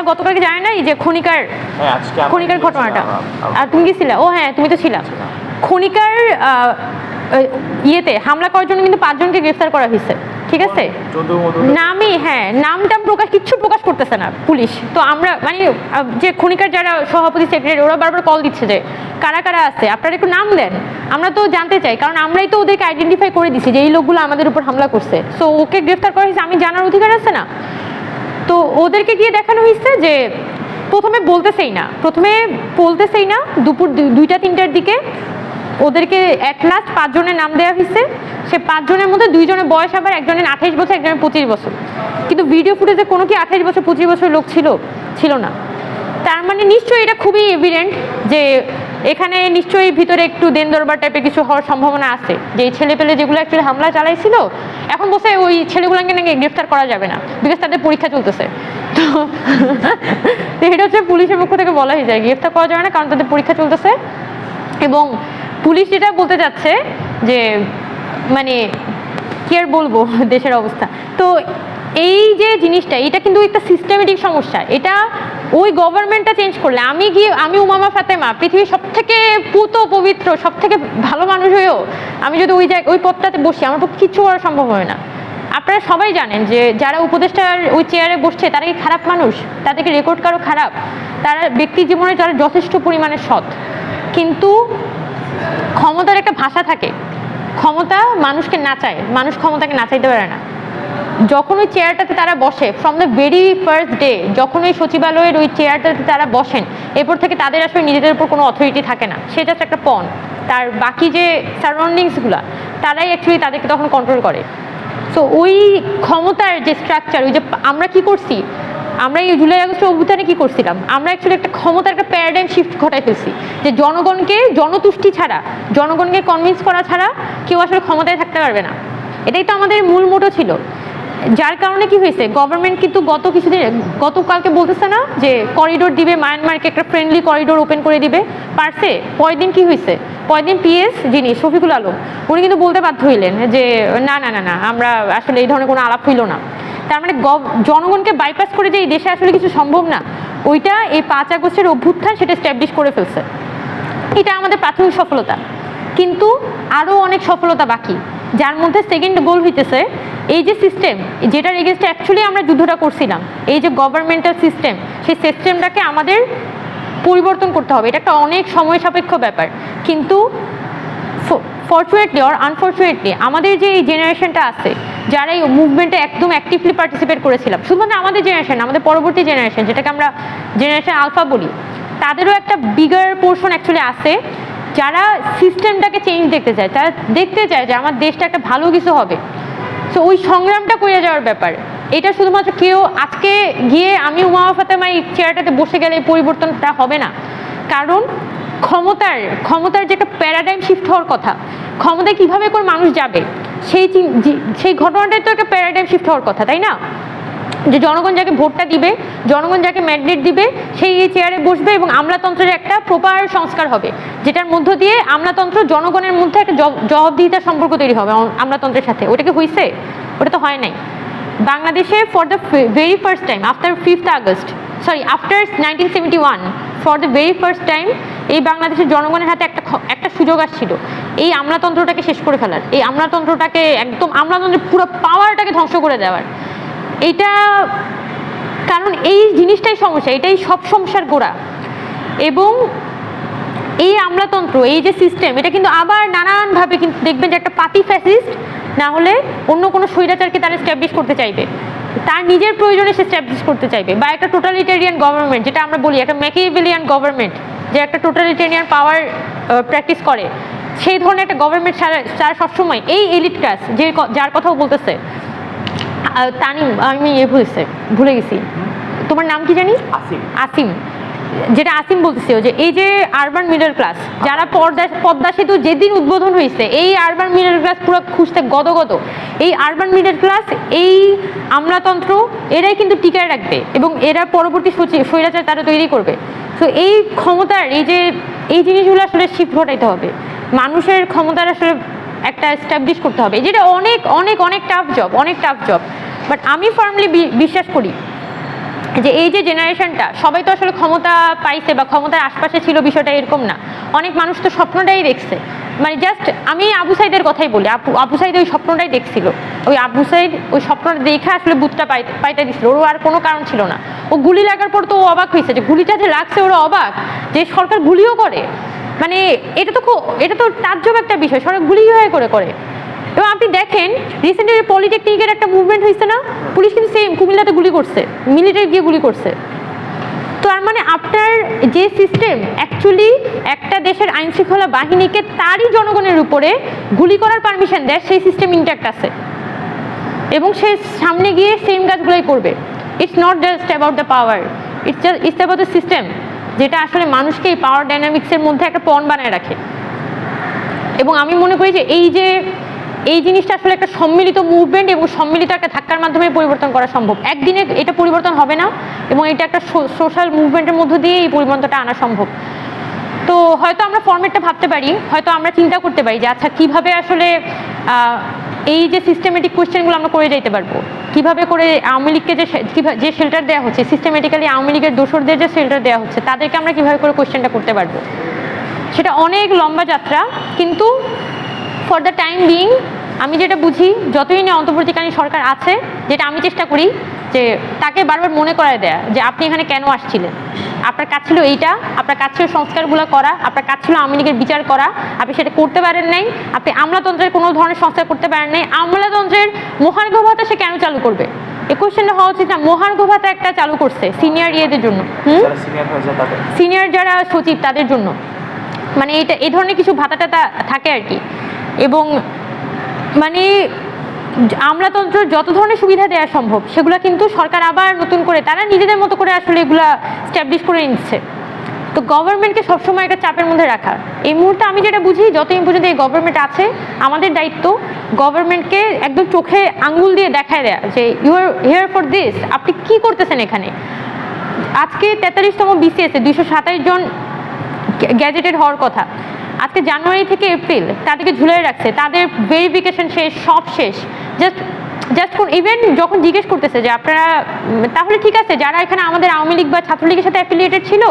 আপনারা গতকালকে জানেন না এই যে খনিকার হ্যাঁ খনিকার ঘটনাটা। আর তুমি গেছিলা ও হ্যাঁ তুমি তো ছিলা। খনিকার ইয়েতে হামলা করার জন্য কিন্তু পাঁচজনকে গ্রেফতার করা হয়েছে। ঠিক আছে? নামই হ্যাঁ নামটা প্রকাশ কিচ্ছু প্রকাশ করতেছে না পুলিশ। তো আমরা মানে যে খনিকার যারা সভাপতি সেক্রেটারি ওরা বারবার কল দিচ্ছে যে কারা কারা আছে? আপনারা একটু নাম দেন। আমরা তো জানতে চাই কারণ আমরাই তো ওদেরকে আইডেন্টিফাই করে দিছি যে এই লোকগুলো আমাদের উপর হামলা করছে। সো ওকে গ্রেফতার করা হয়েছে আমি জানার অধিকার আছে না? তো ওদেরকে গিয়ে দেখানো হয়েছে যে প্রথমে বলতেছেই না। প্রথমে বলতেছেই না, দুপুর দুইটা, তিনটার দিকে। ওদেরকে এক লাস্ট পাঁচজনের নাম দেওয়া হয়েছে সে পাঁচজনের মধ্যে দুইজনের বয়স আবার, একজনের আঠাইশ বছর, একজনের পঁচিশ বছর। কিন্তু ভিডিও ফুটেজে কোনো কি আঠাইশ বছর, পঁচিশ বছর লোক ছিল? ছিল না। তার মানে নিশ্চয়ই এটা খুবই এভিডেন্ট যে এখানে নিশ্চয়ই ভিতরে একটু দেন দরবার টাইপের কিছু হওয়ার সম্ভাবনা আছে। যে ছেলে পেলে যেগুলো অ্যাকচুয়ালি হামলা চালাইছিল এখন বসে ওই ছেলেগুলোকে নাকি গ্রেফতার করা যাবে না বিকজ তাদের পরীক্ষা চলতেছে। তো এটা হচ্ছে পুলিশের পক্ষ থেকে বলা যায়, গ্রেফতার করা যাবে না কারণ তাদের পরীক্ষা চলতেছে। এবং পুলিশ যেটা বলতে যাচ্ছে যে মানে কি আর বলব দেশের অবস্থা। তো এই যে জিনিসটা, এটা কিন্তু একটা সিস্টেমেটিক সমস্যা। এটা ওই গভর্নমেন্টটা চেঞ্জ করলে, আমি গিয়ে, আমি উমামা ফাতেমা, পৃথিবীর সব থেকে পুত পবিত্র সব থেকে ভালো মানুষ হয়েও আমি যদি ওই জায়গায় ওই পথটাতে বসি, আমার পক্ষে কিচ্ছু করা সম্ভব হয় না। আপনারা সবাই জানেন যে, যারা উপদেষ্টার ওই চেয়ারে বসছে, তারা কি খারাপ মানুষ? তাদেরকে রেকর্ড কারও খারাপ? তারা ব্যক্তি জীবনে তারা যথেষ্ট পরিমাণে সৎ, কিন্তু ক্ষমতার একটা ভাষা থাকে। ক্ষমতা মানুষকে নাচায় মানুষ ক্ষমতাকে নাচাইতে পারে না। যখন ওই চেয়ারটাতে তারা বসে from the very first day যখন ওই সচিবালয়ের ওই চেয়ারটাতে তারা বসেন, এরপর থেকে তাদের আসলে নিজেদের উপর কোনো অথরিটি থাকে না। সেটা হচ্ছে একটা পণ তার বাকি যে সারাউন্ডিংসগুলো তারাই অ্যাকচুয়ালি তাদেরকে তখন কন্ট্রোল করে। সো ওই ক্ষমতার যে স্ট্রাকচার ওই যে আমরা কি করছি? আমরা এই জুলাই আগস্ট অভ্যুত্থানে কী করছিলাম? আমরা অ্যাকচুয়ালি একটা ক্ষমতার একটা প্যারাডাইম শিফট ঘটাই ফেলছি। যে জনগণকে, জনতুষ্টি ছাড়া, জনগণকে কনভিন্স করা ছাড়া কেউ আসলে ক্ষমতায় থাকতে পারবে না। এটাই তো আমাদের মূল মোটো ছিল। যার কারণে কি হয়েছে? গভর্নমেন্ট কিন্তু গত কিছুদিন, গতকালকে বলতেছে না যে করিডোর দিবে মায়ানমারকে একটা ফ্রেন্ডলি করিডোর ওপেন করে দিবে। পারছে? পরের দিন কি হয়েছে? পরের দিন পিএস যিনি, শফিকুল আলম, উনি কিন্তু বলতে বাধ্য হইলেন যে, না না না না, আমরা আসলে এই ধরনের কোনো আলাপ হইল না। তার মানে জনগণকে বাইপাস করে যে এই দেশে আসলে কিছু সম্ভব না, ওইটা এই পাঁচ আগস্টের অভ্যুত্থান সেটা স্ট্যাবলিশ করে ফেলছে। এটা আমাদের প্রাথমিক সফলতা। কিন্তু আরও অনেক সফলতা বাকি। যার মধ্যে সেকেন্ড গোল হইতেছে, এই যে সিস্টেম যেটার এগেনস্টে অ্যাকচুয়ালি আমরা যুদ্ধটা করছিলাম, এই যে গভর্নমেন্টাল সিস্টেম সেই সিস্টেমটাকে আমাদের পরিবর্তন করতে হবে। এটা একটা অনেক সময় সাপেক্ষ ব্যাপার। কিন্তু ফর্চুনেটলি অর আনফর্চুনেটলি আমাদের যে এই জেনারেশনটা আছে, যারা এই মুভমেন্টে একদম অ্যাক্টিভলি পার্টিসিপেট করেছিলাম, শুধুমাত্র আমাদের জেনারেশন আমাদের পরবর্তী জেনারেশন যেটাকে আমরা জেনারেশন আলফা বলি, তাদেরও একটা বিগার পোর্শন অ্যাকচুয়ালি আছে। যারা সিস্টেমটাকে চেঞ্জ দেখতে চায়, তারা দেখতে চায় যে আমার দেশটা একটা ভালো কিছু হবে। সো ওই সংগ্রামটা করে যাওয়ার ব্যাপার। এটা শুধুমাত্র কেউ আজকে গিয়ে আমি উমা ফাতেমা এই চেয়ারটাতে বসে গেলে এই পরিবর্তনটা হবে না। কারণ ক্ষমতার ক্ষমতার যে একটা প্যারাডাইম শিফট হওয়ার কথা, ক্ষমতায় কীভাবে করে মানুষ যাবে, সেই সেই ঘটনাটাই তো একটা প্যারাডাইম শিফট হওয়ার কথা, তাই না? যে জনগণ যাকে ভোটটা দিবে, জনগণ যাকে ম্যান্ডেট দিবে, সেই এই চেয়ারে বসবে এবং আমলাতন্ত্রের একটা প্রপার সংস্কার হবে, যেটার মধ্য দিয়ে আমলাতন্ত্র জনগণের মধ্যে একটা জব- জবাবদিহিতার সম্পর্ক তৈরি হবে আম- আমলাতন্ত্রের সাথে। ওটাকে হয়েছে ওটা তো হয় নাই। বাংলাদেশে for the very first time after fifth August sorry after nineteen seventy one for the very first time এই বাংলাদেশের জনগণের হাতে একটা একটা সুযোগ আসছিল। এই আমলাতন্ত্রটাকে শেষ করে ফেলার। এই আমলাতন্ত্রটাকে একদম, আমলাতন্ত্রের পুরো পাওয়ারটাকে ধ্বংস করে দেওয়ার। এটা, কারণ এই জিনিসটাই সমস্যা, এটাই সব সমস্যার গোড়া। এবং এই আমলাতন্ত্র, এই যে সিস্টেম এটা কিন্তু আবার নানানভাবে কিন্তু দেখবেন যে একটা পাতি ফ্যাসিস্ট না হলে অন্য কোনো স্বৈরাচারকে তারা স্ট্যাবলিশ করতে চাইবে। তার নিজের প্রয়োজনে সে স্ট্যাবলিশ করতে চাইবে। বা একটা টোটালিটেরিয়ান গভর্নমেন্ট যেটা আমরা বলি, একটা ম্যাকিভিলিয়ান গভর্নমেন্ট যে একটা টোটালিটেরিয়ান পাওয়ার প্র্যাকটিস করে। সেই ধরনের একটা গভর্নমেন্ট সারা তারা সবসময় এই এলিট ক্লাস যে যার কথাও বলতেছে তানিম আমি এ ভুলেছে ভুলে গেছি। তোমার নাম কি জানি? আসিম। যেটা আসিম বলতেছে যে এই যে আরবান মিডল ক্লাস যারা পর্দা পদ্মা সেতু যেদিন উদ্বোধন হয়েছে এই আরবান মিডল ক্লাস পুরো খুঁজতে গদগদ। এই আরবান মিডল ক্লাস এই আমলাতন্ত্র এরাই কিন্তু টিকায় রাখবে এবং এরা পরবর্তী স্বৈরাচার তারা তৈরি করবে। তো এই ক্ষমতার এই যে এই জিনিসগুলো আসলে শিফট ঘটাইতে হবে। মানুষের ক্ষমতার আসলে একটা এস্টাবলিশ করতে হবে। যেটা অনেক অনেক অনেক টাফ জব অনেক টাফ জব বাট আমি ফার্মলি বিশ্বাস করি যে এই যে জেনারেশনটা সবাই তো আসলে ক্ষমতা পাইছে বা ক্ষমতার আশপাশে ছিল বিষয়টা এরকম না। অনেক মানুষ তো স্বপ্নটাই দেখছে। মানে জাস্ট আমি আবু সাইদের কথাই বলি, আপু, আবু সাইদ ওই স্বপ্নটাই দেখছিল। ওই আবু সাইদ ওই স্বপ্নটা দেখে আসলে বুথটা পাই, পাইতে দিছিল। ওর আর কোনো কারণ ছিল না। ও গুলি লাগার পর তো ও অবাক হয়েছে যে গুলিটা যে লাগছে ওরা অবাক, যে সরকার গুলিও করে। মানে এটা তো খুব, এটা তো তাজ্জব একটা বিষয় সরকার গুলি হয়ে করে করে। এবং আপনি দেখেন রিসেন্টলি পলিটেকনিকের একটা মুভমেন্ট হয়েছে না? পুলিশ কিন্তু সেম কুমিল্লাতে গুলি করছে মিলিটারি গিয়ে গুলি করছে। তার মানে আপনার যে সিস্টেম অ্যাকচুয়ালি একটা দেশের আইন শৃঙ্খলা বাহিনীকে তারই জনগণের উপরে গুলি করার পারমিশন দেয়, সেই সিস্টেম ইন্ট্যাক্ট আছে। এবং সে সামনে গিয়ে সেম কাজগুলোই করবে। It's not just about the power it's just it's about the system যেটা আসলে মানুষকে এই পাওয়ার ডাইনামিক্সের মধ্যে একটা পণ বানায় রাখে। এবং আমি মনে করি যে এই যে, এই জিনিসটা আসলে একটা সম্মিলিত মুভমেন্ট এবং সম্মিলিত একটা ধাক্কার মাধ্যমে পরিবর্তন করা সম্ভব। একদিনে এটা পরিবর্তন হবে না এবং এটা একটা সোশ্যাল মুভমেন্টের মধ্য দিয়ে এই পরিবর্তনটা আনা সম্ভব। তো হয়তো আমরা ফর্মেটটা ভাবতে পারি, হয়তো আমরা চিন্তা করতে পারি যে আচ্ছা কীভাবে আসলে এই যে সিস্টেমেটিক কোয়েশ্চেনগুলো আমরা করে যাইতে পারব। কীভাবে করে আওয়ামী লীগকে যে যে শেল্টার দেওয়া হচ্ছে সিস্টেমেটিক্যালি আওয়ামী লীগের দোষরদের যে শেল্টার দেওয়া হচ্ছে, তাদেরকে আমরা কীভাবে করে কোয়েশ্চেনটা করতে পারব? সেটা অনেক লম্বা যাত্রা, কিন্তু ফর দ্য টাইম বিং আমি যেটা বুঝি, যতই না অন্তর্বর্তীকালীন সরকার আছে, যেটা আমি চেষ্টা করি যে তাকে বারবার মনে করায় দেয়া যে আপনি এখানে কেন আসছিলেন। আপনার কাজ ছিল এইটা আপনার কাজ ছিল সংস্কারগুলো করা আপনার কাজ ছিল আওয়ামী লীগের বিচার করা আপনি সেটা করতে পারেন নাই আপনি আমলাতন্ত্রের কোনো ধরনের সংস্কার করতে পারেন নাই আমলাতন্ত্রের মহার্ঘ ভাতা সে কেন চালু করবে? এই কোয়েশ্চেনটা হওয়া উচিত না মহার্ঘ ভাতা একটা চালু করছে সিনিয়র ইয়েদের জন্য। হুম? সিনিয়র যারা সচিব তাদের জন্য। মানে এটা এই ধরনের কিছু ভাতাটা থাকে আর কি। এবং মানে আমলাতন্ত্র যত ধরনের সুবিধা দেওয়া সম্ভব, সেগুলো কিন্তু সরকার আবার নতুন করে তারা নিজেদের মতো করে আসলে এগুলা স্ট্যাবলিশ করে নিচ্ছে। তো গভর্নমেন্টকে সবসময় একটা চাপের মধ্যে রাখা। এই মুহূর্তে আমি যেটা বুঝি যতদিন পর্যন্ত এই গভর্নমেন্ট আছে, আমাদের দায়িত্ব গভর্নমেন্টকে একদম চোখে আঙ্গুল দিয়ে দেখায় দেয়া যে you are here for this আপনি কি করতেছেন এখানে? আজকে তেতাল্লিশতম বিসিএসে দুইশো সাতাশ জন গ্যাজেটেড হওয়ার কথা। আজকে জানুয়ারি থেকে এপ্রিল, তাদেরকে ঝুলিয়ে রাখছে। তাদের ভেরিফিকেশন শেষ, সব শেষ। জাস্ট জাস্ট কোন ইভেন যখন জিজ্ঞেস করতেছে যে আপনারা, তাহলে ঠিক আছে, যারা এখানে আমাদের আওয়ামী লীগ বা ছাত্রলীগের সাথে অ্যাফিলিয়েটেড ছিল,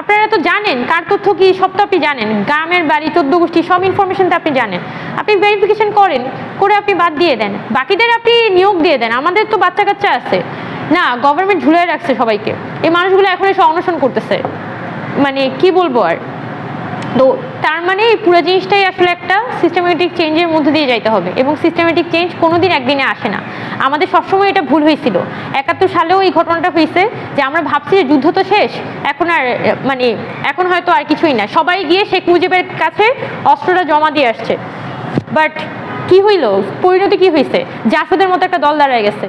আপনারা তো জানেন, কার তথ্য কি, সব তো আপনি জানেন। গ্রামের বাড়ি, চোদ্দ গোষ্ঠী, সব ইনফরমেশন তো আপনি জানেন। আপনি ভেরিফিকেশন করেন, করে আপনি বাদ দিয়ে দেন। বাকিদের আপনি নিয়োগ দিয়ে দেন। আমাদের তো বাচ্চা কাচ্চা আছে। না গভর্নমেন্ট ঝুলিয়ে রাখছে সবাইকে। এই মানুষগুলো এখন এসে অনশন করতেছে। মানে কি বলব আর? তো তার মানে এই পুরো জিনিসটাই আসলে একটা সিস্টেমেটিক চেঞ্জের মধ্যে দিয়ে যাইতে হবে এবং সিস্টেমেটিক চেঞ্জ কোনোদিন একদিনে আসে না। আমাদের সবসময় এটা ভুল হয়েছিল। একাত্তর সালেও এই ঘটনাটা হয়েছে যে আমরা ভাবছি যে যুদ্ধ তো শেষ, এখন আর মানে এখন হয়তো আর কিছুই না। সবাই গিয়ে শেখ মুজিবের কাছে অস্ত্রটা জমা দিয়ে আসছে। বাট কি হইল? পরিণতি কি হয়েছে জাসদের মতো একটা দল দাঁড়ায় গেছে।